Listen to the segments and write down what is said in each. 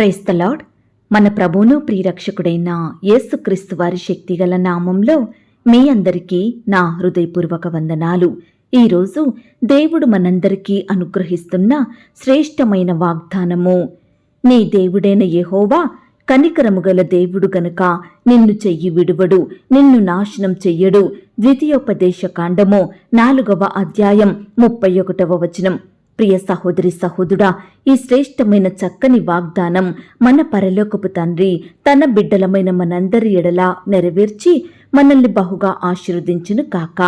Praise the Lord మన ప్రభువును ప్రియరక్షకుడైన యేసుక్రీస్తు వారి శక్తిగల నామంలో మీ అందరికీ నా హృదయపూర్వక వందనాలు. ఈరోజు దేవుడు మనందరికీ అనుగ్రహిస్తున్న శ్రేష్టమైన వాగ్దానము నీ దేవుడైన యెహోవా కనికరము గల దేవుడు గనుక నిన్ను చెయ్యి విడువడు నిన్ను నాశనం చెయ్యడు. ద్వితీయోపదేశ కాండము నాలుగవ అధ్యాయం ముప్పై ఒకటవ వచనం. ప్రియ సహోదరి సహోదుడా ఈ శ్రేష్టమైన చక్కని వాగ్దానం మన పరలోకపు తండ్రి తన బిడ్డలమైన మనందరి ఎడలా నెరవేర్చి మనల్ని బహుగా ఆశీర్వదించును కాక.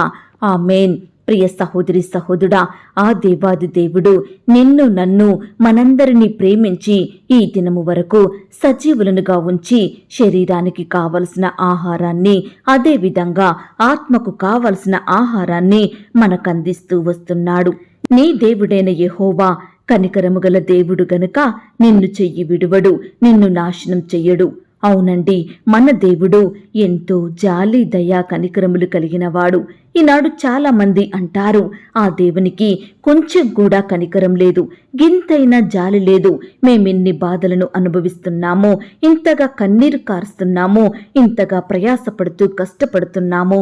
ఆమెన్. ప్రియ సహోదరి సహోదరుడా ఆ దేవాది దేవుడు నిన్ను నన్ను మనందరినీ ప్రేమించి ఈ దినము వరకు సజీవులనుగా ఉంచి శరీరానికి కావలసిన ఆహారాన్ని అదేవిధంగా ఆత్మకు కావలసిన ఆహారాన్ని మనకందిస్తూ వస్తున్నాడు. నీ దేవుడైన యెహోవా కనికరము గల దేవుడు గనుక నిన్ను చెయ్యి విడువడు నిన్ను నాశనం చెయ్యడు. అవునండి మన దేవుడు ఎంతో జాలి దయా కనికరములు కలిగినవాడు. ఈనాడు చాలా మంది అంటారు ఆ దేవునికి కొంచెం కూడా కనికరం లేదు గింతైనా జాలి లేదు. మేమిన్ని బాధలను అనుభవిస్తున్నామో ఇంతగా కన్నీరు కారుస్తున్నామో ఇంతగా ప్రయాసపడుతూ కష్టపడుతున్నామో.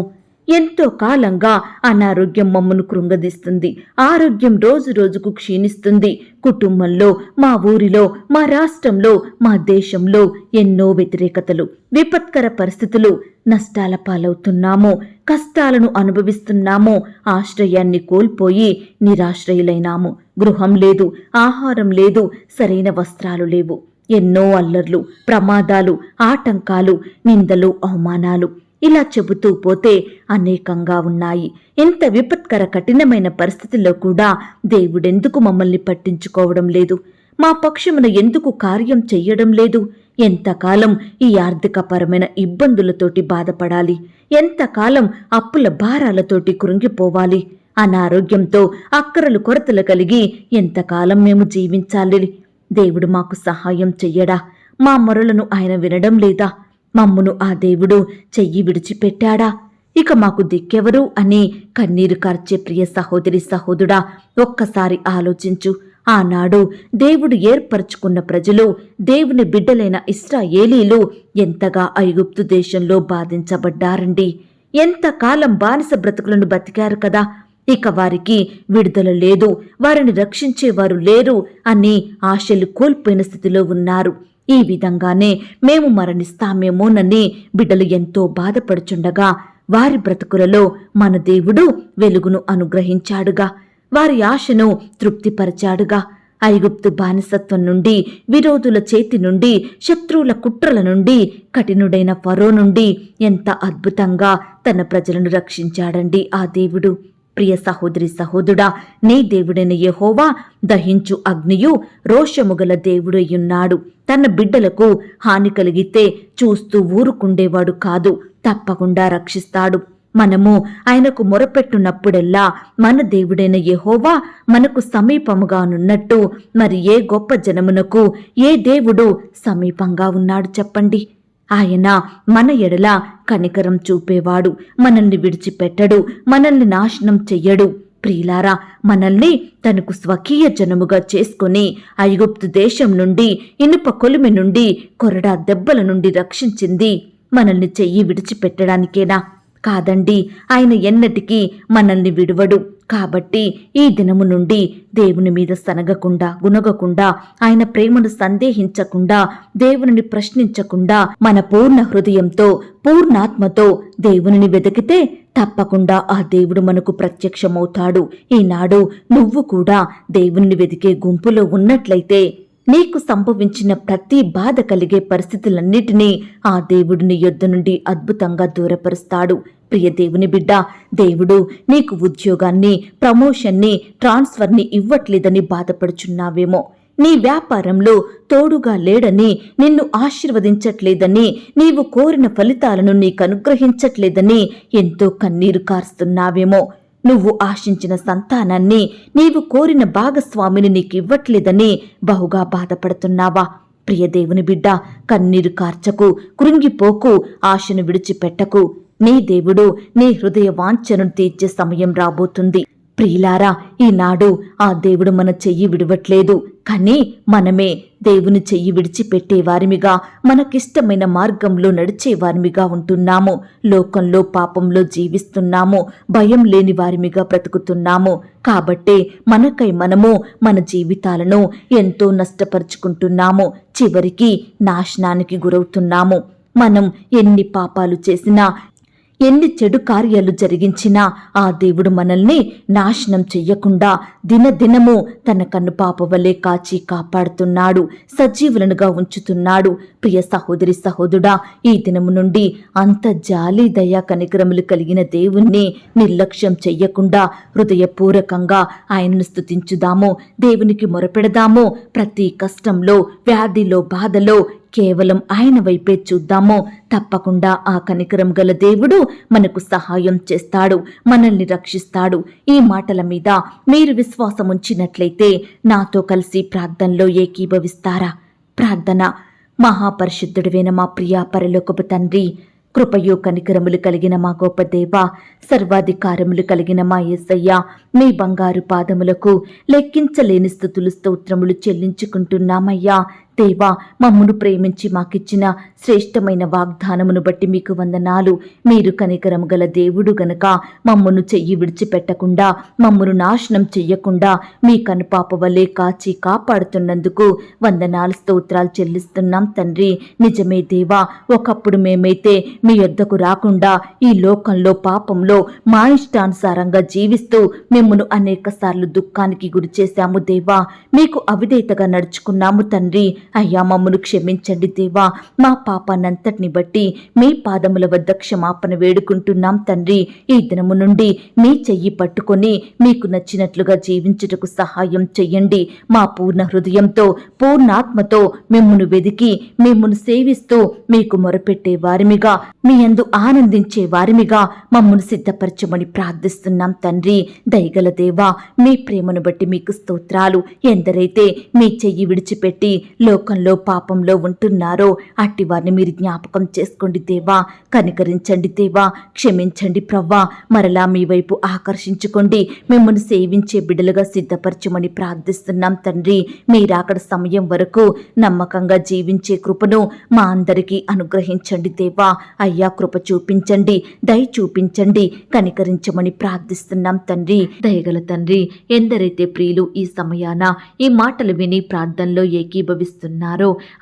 ఎంతో కాలంగా అనారోగ్యం మమ్మను కృంగదీస్తుంది. ఆరోగ్యం రోజు రోజుకు క్షీణిస్తుంది. కుటుంబంలో మా ఊరిలో మా రాష్ట్రంలో మా దేశంలో ఎన్నో వ్యతిరేకతలు విపత్కర పరిస్థితులు నష్టాల పాలవుతున్నామో. కష్టాలను అనుభవిస్తున్నామో. ఆశ్రయాన్ని కోల్పోయి నిరాశ్రయులైనాము. గృహం లేదు ఆహారం లేదు సరైన వస్త్రాలు లేవు. ఎన్నో అల్లర్లు ప్రమాదాలు ఆటంకాలు నిందలు అవమానాలు. ఇలా చెబుతూ పోతే అనేకంగా ఉన్నాయి. ఇంత విపత్కర కఠినమైన పరిస్థితుల్లో కూడా దేవుడెందుకు మమ్మల్ని పట్టించుకోవడం లేదు? మా పక్షమున ఎందుకు కార్యం చెయ్యడం లేదు? ఎంతకాలం ఈ ఆర్థికపరమైన ఇబ్బందులతోటి బాధపడాలి? ఎంతకాలం అప్పుల భారాలతోటి కృంగిపోవాలి? అనారోగ్యంతో అక్కరలు కొరతలు కలిగి ఎంతకాలం మేము జీవించాలి? దేవుడు మాకు సహాయం చెయ్యడా? మా మొరలను ఆయన వినడం లేదా? మమ్మును ఆ దేవుడు చెయ్యి విడిచిపెట్టాడా? ఇక మాకు దిక్కెవరు అని కన్నీరు కార్చే ప్రియ సహోదరి సహోదుడా ఒక్కసారి ఆలోచించు. ఆనాడు దేవుడు ఏర్పరచుకున్న ప్రజలు దేవుని బిడ్డలైన ఇస్రాయేలీలు ఎంతగా ఐగుప్తు దేశంలో బాధించబడ్డారండి. ఎంతకాలం బానిస బ్రతుకులను బతికారు కదా? ఇక వారికి విడుదల లేదు వారిని రక్షించేవారు లేరు అని ఆశలు కోల్పోయిన స్థితిలో ఉన్నారు. ఈ విధంగానే మేము మరణిస్తామేమోనని బిడ్డలు ఎంతో బాధపడుచుండగా వారి బ్రతుకులలో మన దేవుడు వెలుగును అనుగ్రహించాడుగా. వారి ఆశను తృప్తిపరచాడుగా. ఐగుప్తు బానిసత్వం నుండి విరోధుల చేతి నుండి శత్రువుల కుట్రల నుండి కఠినుడైన ఫరో నుండి ఎంత అద్భుతంగా తన ప్రజలను రక్షించాడండి ఆ దేవుడు. ప్రియ సహోదరి సహోదరుడా నీ దేవుడైన యహోవా దహించు అగ్నియు రోషముగల దేవుడయ్యున్నాడు. తన బిడ్డలకు హాని కలిగితే చూస్తూ ఊరుకుండేవాడు కాదు తప్పకుండా రక్షిస్తాడు. మనము ఆయనకు మొరపెట్టునప్పుడెల్లా మన దేవుడైన యహోవా మనకు సమీపముగానున్నట్టు మరి ఏ గొప్ప జనమునకు ఏ దేవుడు సమీపంగా ఉన్నాడు చెప్పండి. ఆయన మన ఎడల కనికరం చూపేవాడు మనల్ని విడిచిపెట్టడు మనల్ని నాశనం చెయ్యడు. ప్రియులారా మనల్ని తనకు స్వకీయ జనముగా చేసుకుని ఐగుప్తు దేశం నుండి ఇనుప కొలిమి నుండి కొరడా దెబ్బల నుండి రక్షించింది. మనల్ని చెయ్యి విడిచిపెట్టడానికేనా? కాదండి ఆయన ఎన్నటికీ మనల్ని విడువడు. కాబట్టి ఈ దినము నుండి దేవుని మీద సనగకుండా గునగకుండా ఆయన ప్రేమను సందేహించకుండా దేవునిని ప్రశ్నించకుండా మన పూర్ణ హృదయంతో పూర్ణాత్మతో దేవునిని వెతికితే తప్పకుండా ఆ దేవుడు మనకు ప్రత్యక్షమవుతాడు. ఈనాడు నువ్వు కూడా దేవుని వెతికే గుంపులో ఉన్నట్లయితే నీకు సంభవించిన ప్రతి బాధ కలిగే పరిస్థితులన్నిటినీ ఆ దేవుడిని యొద్ద నుండి అద్భుతంగా దూరపరుస్తాడు. ప్రియ దేవుని బిడ్డ దేవుడు నీకు ఉద్యోగాన్ని ప్రమోషన్ని ట్రాన్స్ఫర్ని ఇవ్వట్లేదని బాధపడుచున్నావేమో. నీ వ్యాపారంలో తోడుగా లేడని నిన్ను ఆశీర్వదించట్లేదని నీవు కోరిన ఫలితాలను నీకు అనుగ్రహించట్లేదని ఎంతో కన్నీరు కారుస్తున్నావేమో. నువ్వు ఆశించిన సంతానాన్ని నీవు కోరిన భాగస్వామిని నీకివ్వట్లేదని బహుగా బాధపడుతున్నావా? ప్రియదేవుని బిడ్డ కన్నీరు కార్చకు కృంగిపోకు ఆశను విడిచిపెట్టకు. నీ దేవుడు నీ హృదయ వాంఛను తీర్చే సమయం రాబోతుంది. ప్రియులారా ఈనాడు ఆ దేవుడు మన చెయ్యి విడవట్లేదు. కానీ మనమే దేవుని చెయ్యి విడిచిపెట్టేవారిమిగా మనకిష్టమైన మార్గంలో నడిచే వారిమిగా ఉంటున్నాము. లోకంలో పాపంలో జీవిస్తున్నాము. భయం లేని వారిమిగా బ్రతుకుతున్నాము. కాబట్టే మనకై మనము మన జీవితాలను ఎంతో నష్టపరుచుకుంటున్నాము. చివరికి నాశనానికి గురవుతున్నాము. మనం ఎన్ని పాపాలు చేసినా ఎన్ని చెడు కార్యాలు జరిగించినా ఆ దేవుడు మనల్ని నాశనం చెయ్యకుండా దినదినము తన కన్ను పాపవలే కాచి కాపాడుతున్నాడు సజీవులనుగా ఉంచుతున్నాడు. ప్రియ సహోదరి సహోదరుడా ఈ దినము నుండి అంత జాలి దయా కనికరములు కలిగిన దేవుణ్ణి నిర్లక్ష్యం చెయ్యకుండా హృదయపూర్వకంగా ఆయనను స్తుతించుదాము దేవునికి మొరపెడదాము. ప్రతి కష్టంలో వ్యాధిలో బాధలో కేవలం ఆయన వైపే చూద్దాము. తప్పకుండా ఆ కనికరం గల దేవుడు మనకు సహాయం చేస్తాడు మనల్ని రక్షిస్తాడు. ఈ మాటల మీద మీరు విశ్వాసం ఉంచినట్లయితే నాతో కలిసి ప్రార్థనలో ఏకీభవిస్తారా? ప్రార్థన. మహాపరిశుద్ధుడివైన మా ప్రియా పరలోకపు తండ్రి కృపయో కనికరములు కలిగిన మా గొప్ప దేవ సర్వాధికారములు కలిగిన మా యేసయ్య మీ బంగారు పాదములకు లెక్కించలేని స్థుతులు స్తోత్రములు చెల్లించుకుంటున్నామయ్యా. దేవా మమ్మును ప్రేమించి మాకిచ్చిన శ్రేష్టమైన వాగ్దానమును బట్టి మీకు వందనాలు. మీరు కనికరము గల దేవుడు గనక మమ్మను చెయ్యి విడిచిపెట్టకుండా మమ్మును నాశనం చెయ్యకుండా మీ కనుపాప వలె కాచి కాపాడుతున్నందుకు వందనాలు స్తోత్రాలు చెల్లిస్తున్నాం తండ్రి. నిజమే దేవా ఒకప్పుడు మేమైతే మీ యొద్దకు రాకుండా ఈ లోకంలో పాపంలో మా ఇష్టానుసారంగా జీవిస్తూ మిమ్మను అనేక సార్లు దుఃఖానికి గురి చేశాము దేవా. మీకు అవిధేతగా నడుచుకున్నాము తండ్రి. అయ్యా మమ్మను క్షమించండి దేవా. మా పాపానంతటిని బట్టి మీ పాదముల వద్ద క్షమాపణ వేడుకుంటున్నాం తండ్రి. ఈ దినము నుండి మీ చెయ్యి పట్టుకొని మీకు నచ్చినట్లుగా జీవించుటకు సహాయం చెయ్యండి. మా పూర్ణ హృదయంతో పూర్ణాత్మతో మిమ్మును వెదికి మిమ్మును సేవిస్తూ మీకు మొరపెట్టే వారిమిగా మీ యందు ఆనందించే వారిమిగా మమ్మను సిద్ధపరచమని ప్రార్థిస్తున్నాం తండ్రి. దయగల దేవా మీ ప్రేమను బట్టి మీకు స్తోత్రాలు. ఎందరైతే మీ చెయ్యి విడిచిపెట్టి లోకంలో పాపంలో ఉంటున్నారో అట్టి వారిని మీరు జ్ఞాపకం చేసుకోండి దేవా. కనికరించండి దేవా. క్షమించండి ప్రవ్వా. మరలా మీ వైపు ఆకర్షించుకోండి. మిమ్మల్ని సేవించే బిడ్డలుగా సిద్ధపరచమని ప్రార్థిస్తున్నాం తండ్రి. మీరాకడ సమయం వరకు నమ్మకంగా జీవించే కృపను మా అందరికీ అనుగ్రహించండి దేవా. అయ్యా కృప చూపించండి. దయ చూపించండి. కనికరించమని ప్రార్థిస్తున్నాం తండ్రి. దయగల తండ్రి ఎందరైతే ప్రియులు ఈ సమయాన ఈ మాటలు విని ప్రార్థనలో ఏకీభవిస్తున్నారు.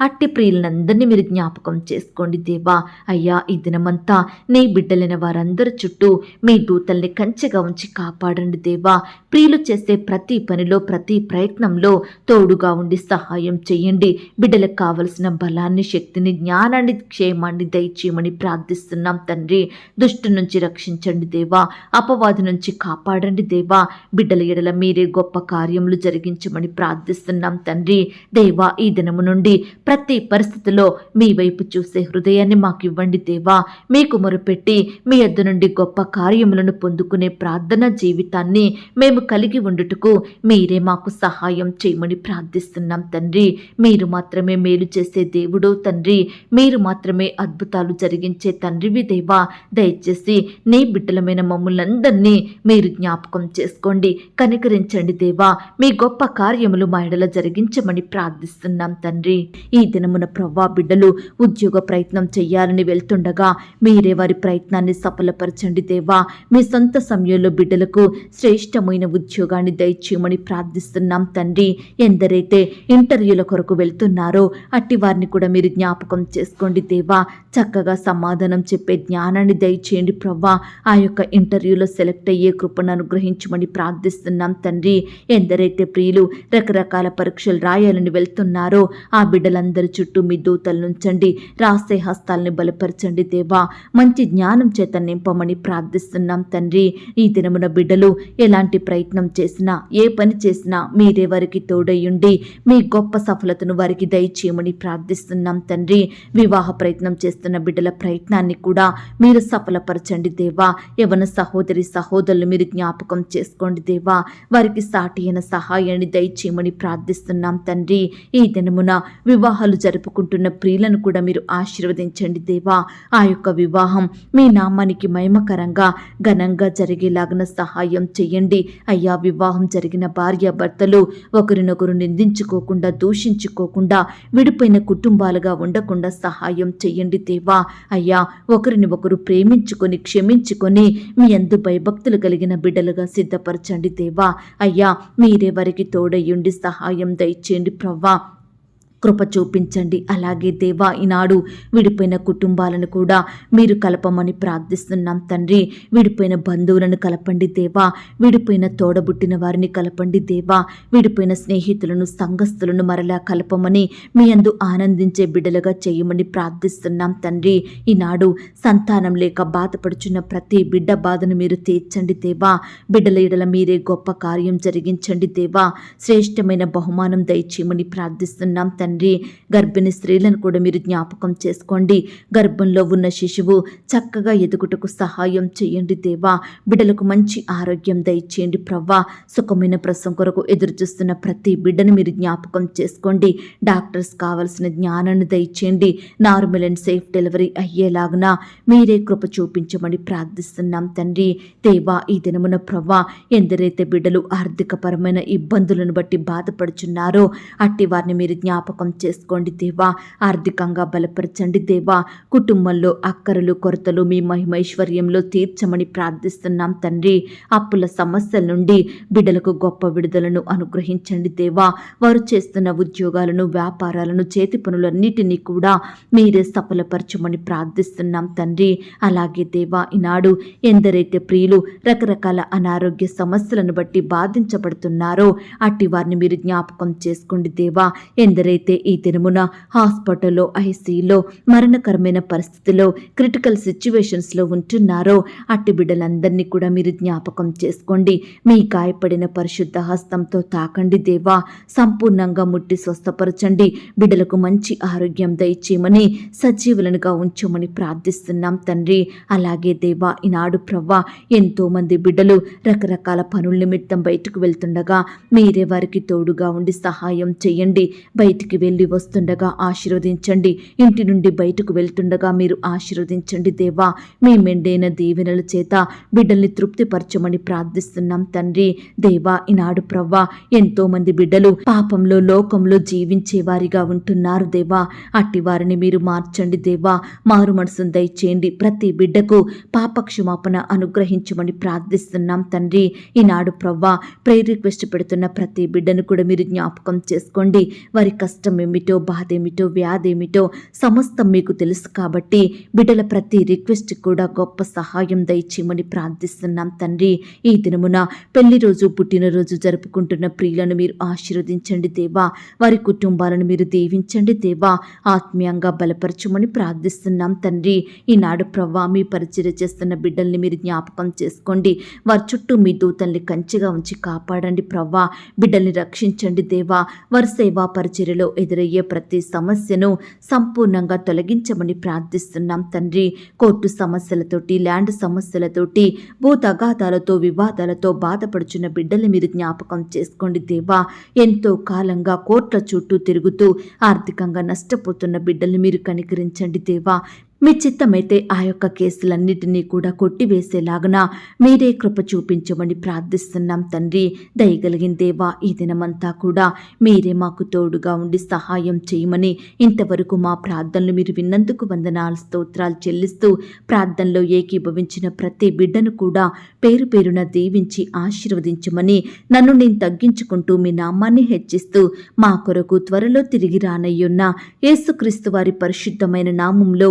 అట్టి ప్రియులందరినీ మీరు జ్ఞాపకం చేసుకోండి దేవా. అయ్యా ఈ దినమంతా నీ బిడ్డలైన వారందరి చుట్టూ మీ దూతల్ని కంచెగా ఉంచి కాపాడండి దేవా. ప్రియులు చేసే ప్రతి పనిలో ప్రతి ప్రయత్నంలో తోడుగా ఉండి సహాయం చేయండి. బిడ్డలకు కావలసిన బలాన్ని శక్తిని జ్ఞానాన్ని క్షేమాన్ని దయచేయమని ప్రార్థిస్తున్నాం తండ్రి. దుష్టు నుంచి రక్షించండి దేవా. అపవాది నుంచి కాపాడండి దేవా. బిడ్డల ఎడల మీరే గొప్ప కార్యములు జరిగించమని ప్రార్థిస్తున్నాం తండ్రి. దేవా ఈ దినం దినము నుండి ప్రతి పరిస్థితిలో మీ వైపు చూసే హృదయాన్ని మాకు ఇవ్వండి దేవా. మీకు మొరుపెట్టి మీ యొద్ద నుండి గొప్ప కార్యములను పొందుకునే ప్రార్థన జీవితాన్ని మేము కలిగి ఉండుటకు మీరే మాకు సహాయం చేయమని ప్రార్థిస్తున్నాం తండ్రి. మీరు మాత్రమే మేలు చేసే దేవుడు తండ్రి. మీరు మాత్రమే అద్భుతాలు జరిగించే తండ్రివి దేవా. దయచేసి నీ బిడ్డలమైన మమ్ములందరినీ మీరు జ్ఞాపకం చేసుకోండి కనికరించండి దేవా. మీ గొప్ప కార్యములు మా ఎడల జరిగించమని ప్రార్థిస్తున్నాం తండ్రి. ఈ దినమున ప్రవ్వా బిడ్డలు ఉద్యోగ ప్రయత్నం చెయ్యాలని వెళ్తుండగా మీరే వారి ప్రయత్నాన్ని సఫలపరచండి దేవా. మీ సొంత సమయంలో బిడ్డలకు శ్రేష్టమైన ఉద్యోగాన్ని దయచేయమని ప్రార్థిస్తున్నాం తండ్రి. ఎందరైతే ఇంటర్వ్యూల కొరకు వెళ్తున్నారో అట్టి వారిని కూడా మీరు జ్ఞాపకం చేసుకోండి దేవా. చక్కగా సమాధానం చెప్పే జ్ఞానాన్ని దయచేయండి ప్రవ్వా. ఆ యొక్క ఇంటర్వ్యూలో సెలెక్ట్ అయ్యే కృపను అనుగ్రహించమని ప్రార్థిస్తున్నాం తండ్రి. ఎందరైతే ప్రియులు రకరకాల పరీక్షలు రాయాలని వెళ్తున్నారో ఆ బిడ్డలందరి చుట్టూ మీ దూతలనుంచండి రాసే హస్తాల్ని బలపరచండి దేవా. మంచి జ్ఞానం చేత నింపమని ప్రార్థిస్తున్నాం తండ్రి. ఈ దినమున బిడ్డలు ఎలాంటి ప్రయత్నం చేసినా ఏ పని చేసినా మీరే వారికి తోడయ్యుండి మీ గొప్ప సఫలతను వారికి దయచేయమని ప్రార్థిస్తున్నాం తండ్రి. వివాహ ప్రయత్నం చేస్తున్న బిడ్డల ప్రయత్నాన్ని కూడా మీరు సఫలపరచండి దేవా. ఎవన సహోదరి సహోదరులు మీరు జ్ఞాపకం చేసుకోండి దేవా. వారికి సాటి అయిన సహాయాన్ని దయచేయమని ప్రార్థిస్తున్నాం తండ్రి. ఈ దినమున దినమున వివాహాలు జరుపుకుంటున్న ప్రియులను కూడా మీరు ఆశీర్వదించండి దేవా. ఆ యొక్క వివాహం మీ నామానికి మహిమకరంగా ఘనంగా జరిగేలాగిన సహాయం చేయండి. అయ్యా వివాహం జరిగిన భార్య భర్తలు ఒకరినొకరు నిందించుకోకుండా దూషించుకోకుండా విడిపోయిన కుటుంబాలుగా ఉండకుండా సహాయం చేయండి దేవా. అయ్యా ఒకరిని ఒకరు ప్రేమించుకొని క్షమించుకొని మీ అందు భయభక్తులు కలిగిన బిడ్డలుగా సిద్ధపరచండి దేవా. అయ్యా మీరే వారికి తోడయ్యుండి సహాయం దయచేయండి ప్రవ్వా. కృప చూపించండి. అలాగే దేవా ఈనాడు విడిపోయిన కుటుంబాలను కూడా మీరు కలపమని ప్రార్థిస్తున్నాం తండ్రి. విడిపోయిన బంధువులను కలపండి దేవా. విడిపోయిన తోడబుట్టిన వారిని కలపండి దేవా. విడిపోయిన స్నేహితులను సంఘస్థులను మరలా కలపమని మీ అందు ఆనందించే బిడ్డలుగా చేయమని ప్రార్థిస్తున్నాం తండ్రి. ఈనాడు సంతానం లేక బాధపడుచున్న ప్రతి బిడ్డ బాధను మీరు తీర్చండి దేవా. బిడ్డల ఇడల మీరే గొప్ప కార్యం జరిగించండి దేవా. శ్రేష్టమైన బహుమానం దయచేయమని ప్రార్థిస్తున్నాం తండ్రి. తండ్రి గర్భిణీ స్త్రీలను కూడా మీరు జ్ఞాపకం చేసుకోండి. గర్భంలో ఉన్న శిశువు చక్కగా ఎదుగుటకు సహాయం చేయండి దేవా. బిడ్డలకు మంచి ఆరోగ్యం దయచేయండి ప్రవ్వా. సుఖమైన ప్రసవం కొరకు ఎదురు చూస్తున్న ప్రతి బిడ్డను మీరు జ్ఞాపకం చేసుకోండి. డాక్టర్స్ కావలసిన జ్ఞానాన్ని దయచేయండి. నార్మల్ అండ్ సేఫ్ డెలివరీ అయ్యేలాగున మీరే కృప చూపించమని ప్రార్థిస్తున్నాం తండ్రి. దేవా ఈ దినమున ప్రవ్వా ఎందరైతే బిడ్డలు ఆర్థికపరమైన ఇబ్బందులను బట్టి బాధపడుచున్నారో అట్టి వారిని మీరు జ్ఞాపకం చేసుకోండి దేవా. ఆర్థికంగా బలపరచండి దేవా. కుటుంబంలో అక్కరలు కొరతలు మీ మహిమైశ్వర్యంలో తీర్చమని ప్రార్థిస్తున్నాం తండ్రి. అప్పుల సమస్యల నుండి బిడ్డలకు గొప్ప విడుదలను అనుగ్రహించండి దేవా. వారు చేస్తున్న ఉద్యోగాలను వ్యాపారాలను చేతి పనులన్నిటినీ కూడా మీరే సఫలపరచమని ప్రార్థిస్తున్నాం తండ్రి. అలాగే దేవా ఈనాడు ఎందరైతే ప్రియులు రకరకాల అనారోగ్య సమస్యలను బట్టి బాధించబడుతున్నారో అట్టి వారిని మీరు జ్ఞాపకం చేసుకోండి దేవా. ఎందరైతే ఈ దినమున హాస్పిటల్లో ఐసీలో మరణకరమైన పరిస్థితిలో క్రిటికల్ సిచ్యువేషన్స్లో ఉంటున్నారో అట్టి బిడ్డలందరినీ కూడా మీరు జ్ఞాపకం చేసుకోండి. మీ గాయపడిన పరిశుద్ధ హస్తంతో తాకండి దేవా. సంపూర్ణంగా ముట్టి స్వస్థపరచండి. బిడ్డలకు మంచి ఆరోగ్యం దయచేయమని సజీవులనుగా ఉంచమని ప్రార్థిస్తున్నాం తండ్రి. అలాగే దేవా ఈనాడు ప్రవ్వా ఎంతో మంది బిడ్డలు రకరకాల పనుల నిమిత్తం బయటకు వెళ్తుండగా మీరే వారికి తోడుగా ఉండి సహాయం చేయండి. బయటికి వెళ్ళి వస్తుండగా ఆశీర్వదించండి. ఇంటి నుండి బయటకు వెళ్తుండగా మీరు ఆశీర్వదించండి దేవా. మీ మెండైన దీవెనల చేత బిడ్డల్ని తృప్తిపరచమని ప్రార్థిస్తున్నాం తండ్రి. దేవా ఈనాడు ప్రవ్వా ఎంతో మంది బిడ్డలు పాపంలో లోకంలో జీవించే వారిగా ఉంటున్నారు దేవా. అట్టి వారిని మీరు మార్చండి దేవా. మారు మనసును దయచేయండి. ప్రతి బిడ్డకు పాప క్షమాపణ అనుగ్రహించమని ప్రార్థిస్తున్నాం తండ్రి. ఈనాడు ప్రవ్వా ప్రేర్ రిక్వెస్ట్ పెడుతున్న ప్రతి బిడ్డను కూడా మీరు జ్ఞాపకం చేసుకోండి. వారి కష్టం ఏమిటో బాధ ఏమిటో వ్యాధి ఏమిటో సమస్తం మీకు తెలుసు కాబట్టి బిడ్డల ప్రతి రిక్వెస్ట్ కూడా గొప్ప సహాయం దయచేయమని ప్రార్థిస్తున్నాం తండ్రి. ఈ దినమున పెళ్ళి రోజు పుట్టినరోజు జరుపుకుంటున్న ప్రియులను మీరు ఆశీర్వదించండి దేవా. వారి కుటుంబాలను మీరు దీవించండి దేవా. ఆత్మీయంగా బలపరచమని ప్రార్థిస్తున్నాం తండ్రి. ఈనాడు ప్రవ్వా మీ పరిచయ చేస్తున్న బిడ్డల్ని మీరు జ్ఞాపకం చేసుకోండి. వారి చుట్టూ మీ దూతల్ని కంచిగా ఉంచి కాపాడండి ప్రవ్వా. బిడ్డల్ని రక్షించండి దేవా. వారి సేవా పరిచర్యలో ఎదురయ్యే ప్రతి సమస్యను సంపూర్ణంగా తొలగించమని ప్రార్థిస్తున్నాం తండ్రి. కోర్టు సమస్యలతోటి ల్యాండ్ సమస్యలతోటి భూ తగాదాలతో వివాదాలతో బాధపడుచున్న బిడ్డలు మీరు జ్ఞాపకం చేసుకోండి దేవా. ఎంతో కాలంగా కోర్టుల చుట్టూ తిరుగుతూ ఆర్థికంగా నష్టపోతున్న బిడ్డలు మీరు కనికరించండి దేవా. మీ చిత్తమైతే ఆ యొక్క కేసులన్నిటినీ కూడా కొట్టివేసేలాగన మీరే కృప చూపించమని ప్రార్థిస్తున్నాం తండ్రి. దయగలిగిన దేవా ఈ దినమంతా కూడా మీరే మాకు తోడుగా ఉండి సహాయం చేయమని ఇంతవరకు మా ప్రార్థనలు మీరు విన్నందుకు వందనాలు స్తోత్రాలు చెల్లిస్తూ ప్రార్థనలో ఏకీభవించిన ప్రతి బిడ్డను కూడా పేరు పేరున దీవించి ఆశీర్వదించమని నన్ను నేను తగ్గించుకుంటూ మీ నామాన్ని హెచ్చిస్తూ మా కొరకు త్వరలో తిరిగి రానయ్యున్న యేసుక్రీస్తు వారి పరిశుద్ధమైన నామంలో